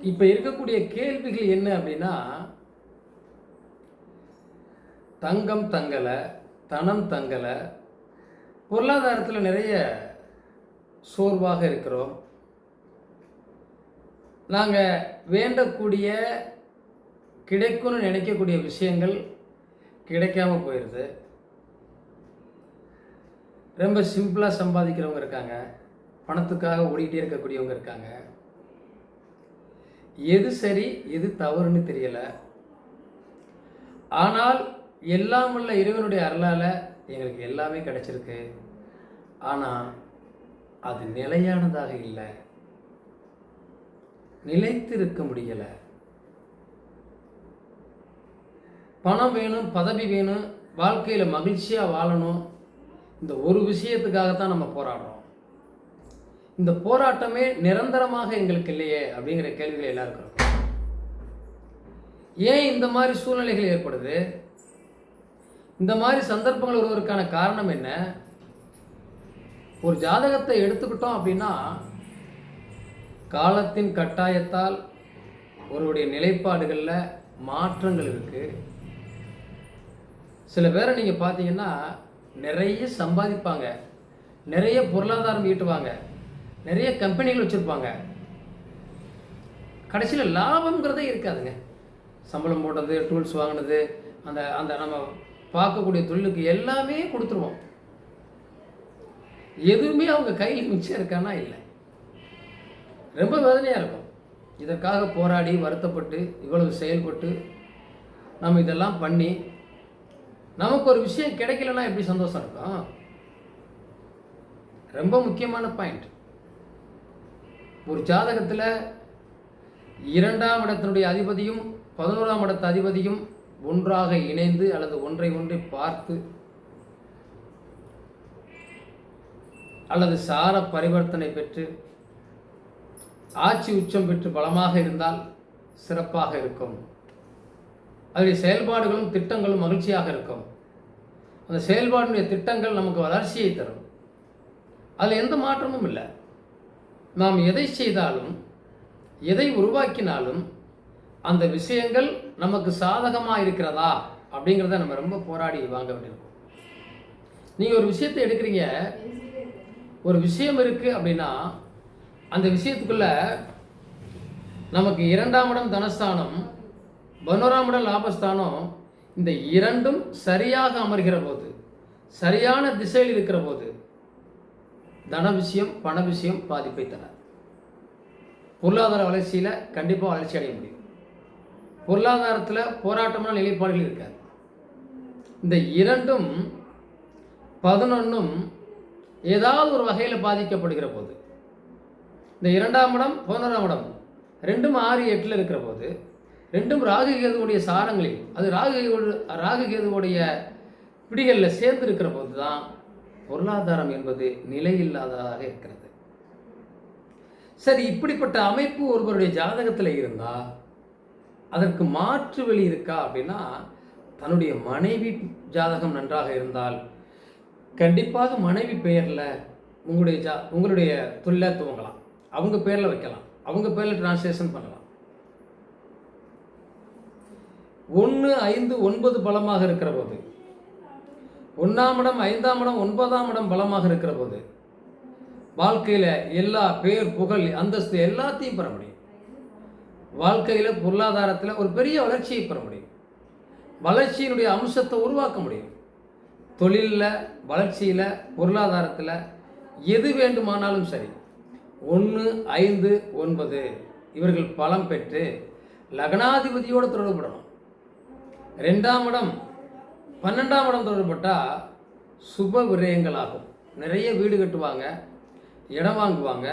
இப்போ இருக்கக்கூடிய கேள்விகள் என்ன அப்படின்னா தங்கம் தங்கலை தனம் தங்கலை பொருளாதாரத்தில் நிறைய சோர்வாக இருக்கிறோம். நாங்கள் வேண்டக்கூடிய கிடைக்கும்னு நினைக்கக்கூடிய விஷயங்கள் கிடைக்காம போயிடுது ரொம்ப சிம்பிளாக சம்பாதிக்கிறவங்க இருக்காங்க. பணத்துக்காக ஓடிக்கிட்டே இருக்கக்கூடியவங்க இருக்காங்க. எது சரி எது தவறுன்னு தெரியல. ஆனால் எல்லாம் உள்ள இறைவனுடைய அருளால் எங்களுக்கு எல்லாமே கிடைச்சிருக்கு. ஆனால் அது நிலையானதாக இல்லை. நிலைத்து இருக்க முடியலை. பணம் வேணும் பதவி வேணும் வாழ்க்கையில் மகிழ்ச்சியாக வாழணும் இந்த ஒரு விஷயத்துக்காகத்தான் நம்ம போராடுறோம். இந்த போராட்டமே நிரந்தரமாக எங்களுக்கு இல்லையே அப்படிங்கிற கேள்விகள் எல்லாம் இருக்கிறோம் ஏன் இந்த மாதிரி சூழ்நிலைகள் ஏற்படுது? இந்த மாதிரி சந்தர்ப்பங்கள் வருவதற்கான காரணம் என்ன? ஒரு ஜாதகத்தை எடுத்துக்கிட்டோம் அப்படின்னா காலத்தின் கட்டாயத்தால் ஒருவருடைய நிலைப்பாடுகளில் மாற்றங்கள் இருக்குது சில பேரை நீங்கள் பார்த்தீங்கன்னா நிறைய சம்பாதிப்பாங்க. நிறைய பொருளாதாரம் ஈட்டுவாங்க. நிறைய கம்பெனிகள் வச்சுருப்பாங்க. கடைசியில் லாபங்கிறதே இருக்காதுங்க. சம்பளம் போடுறது டூல்ஸ் வாங்கினது அந்த அந்த நம்ம பார்க்கக்கூடிய தொழிலுக்கு எல்லாமே கொடுத்துருவோம். எதுவுமே அவங்க கையில் மிச்சம் இருக்கானா இல்லை. ரொம்ப வேதனையாக இருக்கும். இதற்காக போராடி வருத்தப்பட்டு இவ்வளவு செயல்பட்டு நம்ம இதெல்லாம் பண்ணி நமக்கு ஒரு விஷயம் கிடைக்கலன்னா எப்படி சந்தோஷம் இருக்கும்? ரொம்ப முக்கியமான பாயிண்ட் ஒரு ஜாதகத்தில் இரண்டாம் இடத்தினுடைய அதிபதியும் பதினோராம் இடத்த அதிபதியும் ஒன்றாக இணைந்து அல்லது ஒன்றை ஒன்றை பார்த்து அல்லது சார பரிவர்த்தனை பெற்று ஆட்சி உச்சம் பெற்று பலமாக இருந்தால் சிறப்பாக இருக்கும். அதனுடைய செயல்பாடுகளும் திட்டங்களும் மகிழ்ச்சியாக இருக்கும். அந்த செயல்பாடுடைய திட்டங்கள் நமக்கு வளர்ச்சியை தரும். அதில் எந்த மாற்றமும் இல்லை. நாம் எதை செய்தாலும் எதை உருவாக்கினாலும் அந்த விஷயங்கள் நமக்கு சாதகமாக இருக்கிறதா அப்படிங்கிறத நம்ம ரொம்ப போராடி வாங்க வேண்டியிருக்கும். நீங்கள் ஒரு விஷயத்தை எடுக்கிறீங்க ஒரு விஷயம் இருக்குது அப்படின்னா அந்த விஷயத்துக்குள்ள நமக்கு இரண்டாம் இடம் தனஸ்தானம் பதினோராம் இடம் லாபஸ்தானம் இந்த இரண்டும் சரியாக அமர்கிற போது சரியான திசையில் இருக்கிற போது தன விஷயம் பண விஷயம் பாதிப்பை தர பொருளாதார வளர்ச்சியில் கண்டிப்பாக வளர்ச்சி அடைய முடியும். பொருளாதாரத்தில் போராட்டமான நிலைப்பாடுகள் இருக்காது. இந்த இரண்டும் பதினொன்றும் ஏதாவது ஒரு வகையில் பாதிக்கப்படுகிற போது இந்த இரண்டாம் இடம் பதினோராம் இடம் ரெண்டும் ஆறு எட்டில் இருக்கிற போது ரெண்டும் ராகு கேதுவுடைய சாரங்களில் அது ராகு ராகு கேதுவுடைய பிடிகளில் சேர்ந்து இருக்கிற போது தான் பொருளாதாரம் என்பது நிலையில்லாததாக இருக்கிறது. சரி இப்படிப்பட்ட அமைப்பு ஒருவருடைய ஜாதகத்தில் இருந்தால் அதற்கு மாற்று வழி இருக்கா அப்படின்னா தன்னுடைய மனைவி ஜாதகம் நன்றாக இருந்தால் கண்டிப்பாக மனைவி பெயரில் உங்களுடைய ஜா உங்களுடைய தொழிலை துவங்கலாம். அவங்க பேரில் வைக்கலாம். அவங்க பேரில் டிரான்ஸ்லேஷன் பண்ணலாம். ஒன்று ஐந்து ஒன்பது பலமாக இருக்கிற போது ஒன்றாம் இடம் ஐந்தாம் இடம் ஒன்பதாம் இடம் பலமாக இருக்கிற போது வாழ்க்கையில் எல்லா பேர் புகழ் அந்தஸ்து எல்லாத்தையும் பெற முடியும். வாழ்க்கையில் பொருளாதாரத்தில் ஒரு பெரிய வளர்ச்சியை பெற முடியும். வளர்ச்சியினுடைய அம்சத்தை உருவாக்க முடியும். தொழிலில் வளர்ச்சியில் பொருளாதாரத்தில் எது வேண்டுமானாலும் சரி. ஒன்று ஐந்து ஒன்பது இவர்கள் பலம் பெற்று லக்னாதிபதியோடு தொடர்புபடணும். ரெண்டாம் இடம் பன்னெண்டாம் இடம் தொடர்பட்டால் சுப விரயங்கள் ஆகும் நிறைய வீடு கட்டுவாங்க இடம் வாங்குவாங்க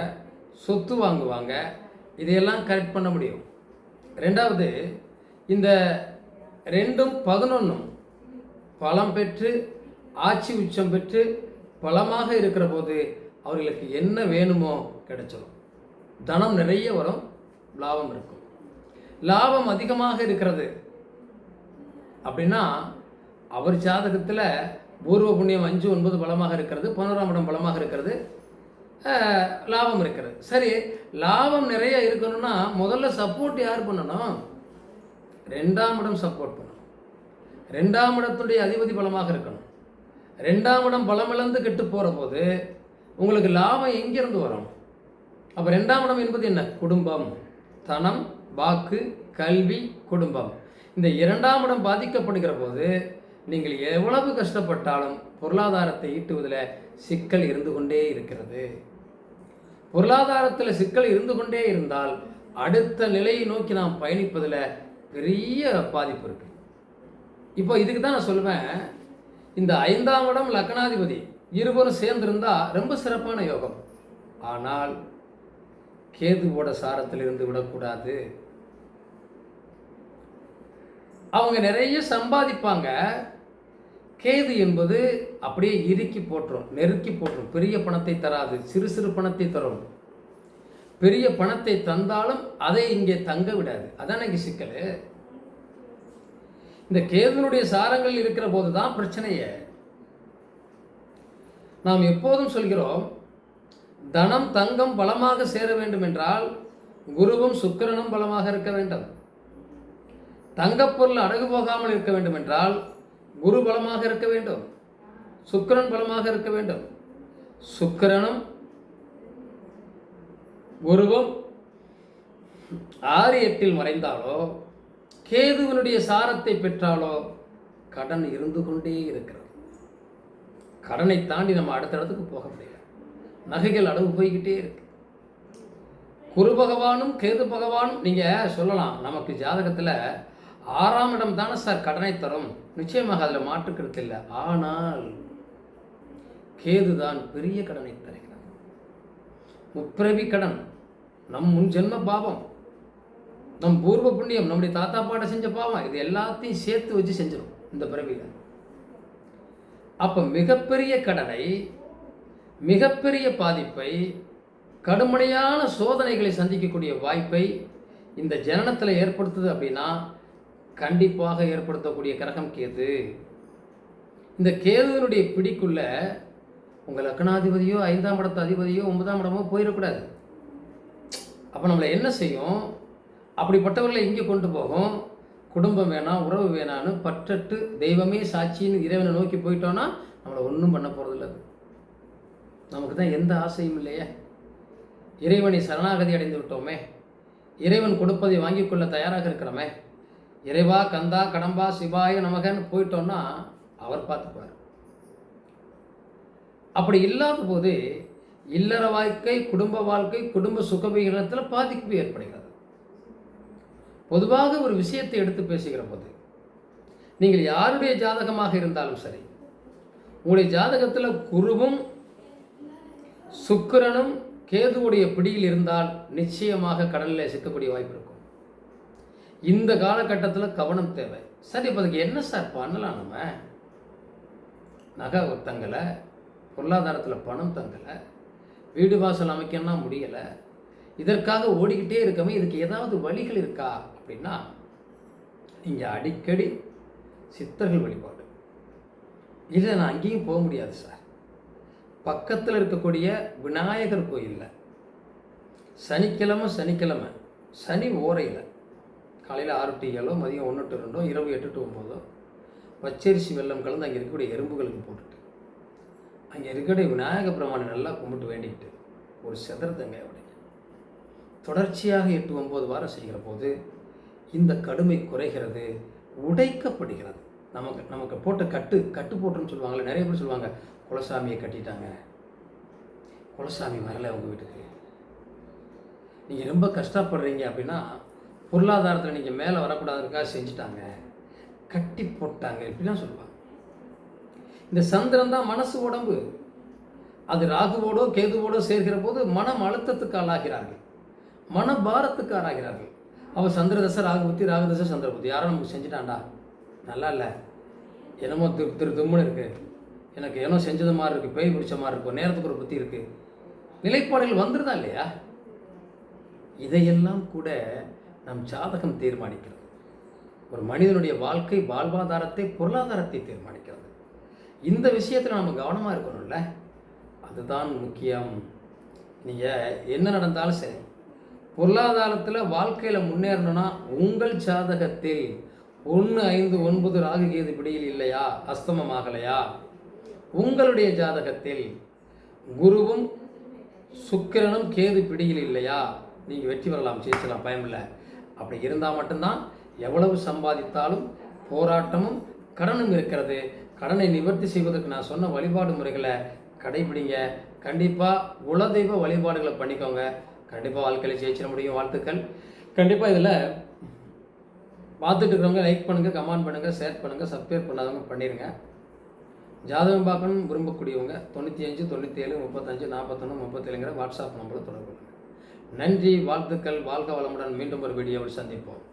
சொத்து வாங்குவாங்க. இதையெல்லாம் கரெக்ட் பண்ண முடியும். ரெண்டாவது இந்த ரெண்டும் பதினொன்றும் பலம் பெற்று ஆட்சி உச்சம் பெற்று பலமாக இருக்கிற போது அவர்களுக்கு என்ன வேணுமோ கிடைச்சிடும் தனம் நிறைய வரும் லாபம் இருக்கும். லாபம் அதிகமாக இருக்கிறது அப்படின்னா அவர் ஜாதகத்தில் பூர்வ புண்ணியம் அஞ்சு ஒன்பது பலமாக இருக்கிறது பதினோராம் இடம் பலமாக இருக்கிறது லாபம் இருக்கிறது. சரி லாபம் நிறைய இருக்கணும்னா முதல்ல சப்போர்ட் யார் பண்ணணும்? ரெண்டாம் இடம் சப்போர்ட் பண்ணணும். ரெண்டாம் இடத்துடைய அதிபதி பலமாக இருக்கணும். ரெண்டாம் இடம் பலமிழந்து கெட்டு போகிற போது உங்களுக்கு லாபம் எங்கேருந்து வரும்? அப்போ ரெண்டாம் இடம் என்பது என்ன? குடும்பம் தனம் வாக்கு கல்வி குடும்பம். இந்த இரண்டாம் இடம் பாதிக்கப்படுகிற போது நீங்கள் எவ்வளவு கஷ்டப்பட்டாலும் பொருளாதாரத்தை ஈட்டுவதில் சிக்கல் இருந்து கொண்டே இருக்கிறது. பொருளாதாரத்தில் சிக்கல் இருந்து கொண்டே இருந்தால் அடுத்த நிலையை நோக்கி நாம் பயணிப்பதில் பெரிய பாதிப்பு இருக்கு. இப்போ இதுக்கு தான் நான் சொல்லுவேன் இந்த ஐந்தாம் இடம் லக்னாதிபதி இருவரும் சேர்ந்திருந்தால் ரொம்ப சிறப்பான யோகம். ஆனால் கேதுவோட சாரத்தில் இருந்து விடக்கூடாது. அவங்க நிறைய சம்பாதிப்பாங்க. கேது என்பது அப்படியே இறுக்கி போட்டுரும் நெருக்கி போட்டுரும் பெரிய பணத்தை தராது சிறு சிறு பணத்தை தரும். பெரிய பணத்தை தந்தாலும் அதை இங்கே தங்க விடாது. அதானே இங்கே சிக்கல். இந்த கேதுனுடைய சாரங்கள் இருக்கிற போது தான் பிரச்சனையே. நாம் எப்போதும் சொல்கிறோம் தனம் தங்கம் பலமாக சேர வேண்டும் என்றால் குருவும் சுக்கரனும் பலமாக இருக்க வேண்டும். தங்கப்பொருள் அடகு போகாமல் இருக்க வேண்டும் என்றால் குரு பலமாக இருக்க வேண்டும். சுக்கரன் பலமாக இருக்க வேண்டும். சுக்கிரனும் குருவும் ஆறு எட்டில் மறைந்தாலோ கேதுவனுடைய சாரத்தை பெற்றாலோ கடன் இருந்து கொண்டே இருக்கிறது. கடனை தாண்டி நம்ம அடுத்த இடத்துக்கு போக முடியல. நகைகள் அடகு போய்கிட்டே இருக்கு. குரு பகவானும் கேது பகவானும் நீங்கள் சொல்லலாம் நமக்கு ஜாதகத்தில் ஆறாம் இடம் தானே சார் கடனை தரும். நிச்சயமாக அதில் மாற்றுக்கிறது இல்லை. ஆனால் கேது தான் பெரிய கடனை தருகிறது உப்பிரவி கடன் நம் முன் ஜென்ம பாவம் நம் பூர்வ புண்ணியம் நம்முடைய தாத்தா பாட்டை செஞ்ச பாவம் இது எல்லாத்தையும் சேர்த்து வச்சு செஞ்சிடும் இந்த பிறவியில். அப்போ மிகப்பெரிய கடனை மிகப்பெரிய பாதிப்பை கடுமையான சோதனைகளை சந்திக்கக்கூடிய வாய்ப்பை இந்த ஜனனத்தில் ஏற்படுத்துது அப்படின்னா கண்டிப்பாக ஏற்படுத்தக்கூடிய கிரகம் கேது. இந்த கேதுவினுடைய பிடிக்குள்ள உங்கள் லக்னாதிபதியோ ஐந்தாம் இடத்து அதிபதியோ ஒன்பதாம் இடமோ போயிடக்கூடாது. அப்போ நம்மளை என்ன செய்யும்? அப்படிப்பட்டவர்களை இங்கே கொண்டு போகும். குடும்பம் வேணாம் உறவு வேணான்னு பற்றட்டு தெய்வமே சாட்சின்னு இறைவனை நோக்கி போயிட்டோன்னா நம்மளை ஒன்றும் பண்ண போகிறதில்ல நமக்கு தான் எந்த ஆசையும் இல்லையே. இறைவனை சரணாகதி அடைந்து விட்டோமே. இறைவன் கொடுப்பதை வாங்கிக் கொள்ள தயாராக இருக்கிறோமே. இறைவா கந்தா கடம்பா சிவாய நமகன்னு போயிட்டோம்னா அவர் பார்த்துப்பார். அப்படி இல்லாத போது இல்லற வாழ்க்கை குடும்ப வாழ்க்கை குடும்ப சுகவிகிதத்தில் பாதிப்பு ஏற்படுகிறது. பொதுவாக ஒரு விஷயத்தை எடுத்து பேசுகிற போது நீங்கள் யாருடைய ஜாதகமாக இருந்தாலும் சரி உங்களுடைய ஜாதகத்தில் குருவும் சுக்கிரனும் கேதுவுடைய பிடியில் இருந்தால் நிச்சயமாக கடலில் சிக்கக்கூடிய வாய்ப்பு இருக்கும். இந்த காலகட்டத்தில் கவனம் தேவை. சரி இப்போ அதுக்கு என்ன சார் பண்ணலாம் நம்ம? நகை தங்கலை பொருளாதாரத்தில் பணம் தங்கலை வீடு வாசல் அமைக்கன்னா முடியலை இதற்காக ஓடிக்கிட்டே இருக்கமே இதுக்கு ஏதாவது வழிகள் இருக்கா அப்படின்னா இங்கே அடிக்கடி சித்தர்கள் வழிபாடு. இல்லை நான் அங்கேயும் போக முடியாது சார். பக்கத்தில் இருக்கக்கூடிய விநாயகர் கோயிலில் சனிக்கிழமை சனிக்கிழமை சனி ஓரையில் காலையில் ஆறு டு ஏழோ மதியம் ஒன்று டு ரெண்டோ இரவு எட்டு டு ஒம்போதோ பச்சரிசி வெல்லம் கலந்து அங்கே இருக்கக்கூடிய எறும்புகளுக்கு போட்டுட்டு அங்கே இருக்கக்கூடிய விநாயக பிரமாணம் நல்லா கும்பிட்டு வேண்டிக்கிட்டு ஒரு செதறதங்க அப்படிங்க தொடர்ச்சியாக எட்டு ஒம்பது வாரம் செய்கிற போது இந்த கடுமை குறைகிறது உடைக்கப்படுகிறது. நமக்கு நமக்கு போட்ட கட்டு கட்டு போட்டுன்னு சொல்லுவாங்கள்ல நிறைய பேர் சொல்லுவாங்க குலசாமியை கட்டிட்டாங்க. குலசாமி வரல உங்கள் வீட்டுக்கு. நீங்கள் ரொம்ப கஷ்டப்படுறீங்க அப்படின்னா பொருளாதாரத்தில் நீங்கள் மேலே வரக்கூடாதுக்காக செஞ்சுட்டாங்க கட்டி போட்டாங்க இப்படிலாம் சொல்லுவாங்க. இந்த சந்திரன் தான் மனசு உடம்பு. அது ராகுவோடோ கேதுவோடோ சேர்கிற போது மனம் அழுத்தத்துக்கு ஆளாகிறார்கள். மன பாரத்துக்கு ஆளாகிறார்கள். அவள் சந்திரதசை ராகுபத்தி ராகுதசை சந்திரபுத்தி. யாரும் நமக்கு செஞ்சுட்டான்டா. நல்லா இல்லை. என்னமோ திரு திரு தும்முன்னு இருக்குது எனக்கு ஏனோ செஞ்சது மாதிரி இருக்குது பேய் பிடிச்ச மாதிரி இருக்கும் நேரத்துக்கு ஒரு புத்தி இருக்குது நிலைப்பாடுகள் வந்துருதா இல்லையா? இதையெல்லாம் கூட நம் ஜாதகம் தீர்மானிக்கிறது. ஒரு மனிதனுடைய வாழ்க்கை வாழ்வாதாரத்தை பொருளாதாரத்தை தீர்மானிக்கிறது. இந்த விஷயத்தில் நம்ம கவனமாக இருக்கணும்ல? அதுதான் முக்கியம். நீங்கள் என்ன நடந்தாலும் சரி பொருளாதாரத்தில் வாழ்க்கையில் முன்னேறணும்னா உங்கள் ஜாதகத்தில் ஒன்று ஐந்து ஒன்பது ராகு கேது பிடியில் இல்லையா? அஸ்தமமாகலையா உங்களுடைய ஜாதகத்தில் குருவும் சுக்கிரனும் கேது பிடியில் இல்லையா? நீங்கள் வெற்றி பெறலாம் ஜெயிச்சலாம் பயமில்லை. அப்படி இருந்தால் மட்டும்தான் எவ்வளவு சம்பாதித்தாலும் போராட்டமும் கடனும் இருக்கிறது. கடனை நிவர்த்தி செய்வதற்கு நான் சொன்ன வழிபாடு முறைகளை கடைபிடிங்க. கண்டிப்பாக குலதெய்வ வழிபாடுகளை பண்ணிக்கோங்க. கண்டிப்பாக வாழ்க்கையில் ஜெயிச்சிட முடியும். வாழ்த்துக்கள். கண்டிப்பாக இதில் பார்த்துட்டு இருக்கிறவங்க லைக் பண்ணுங்கள் கமெண்ட் பண்ணுங்கள் ஷேர் பண்ணுங்கள் சப்ஸ்கிரைப் பண்ணாதவங்க பண்ணிடுங்க ஜாதகம் பார்க்கணும் விரும்பக்கூடியவங்க தொண்ணூற்றி அஞ்சு தொண்ணூற்றி ஏழு முப்பத்தஞ்சு நாற்பத்தொன்று முப்பத்தேழுங்கிற வாட்ஸ்அப் நம்பரை தொடர்பு கொள்ளுங்கள் நன்றி வாழ்த்துக்கள் வாழ்க வளமுடன் மீண்டும் ஒரு வீடியோவில் சந்திப்போம்.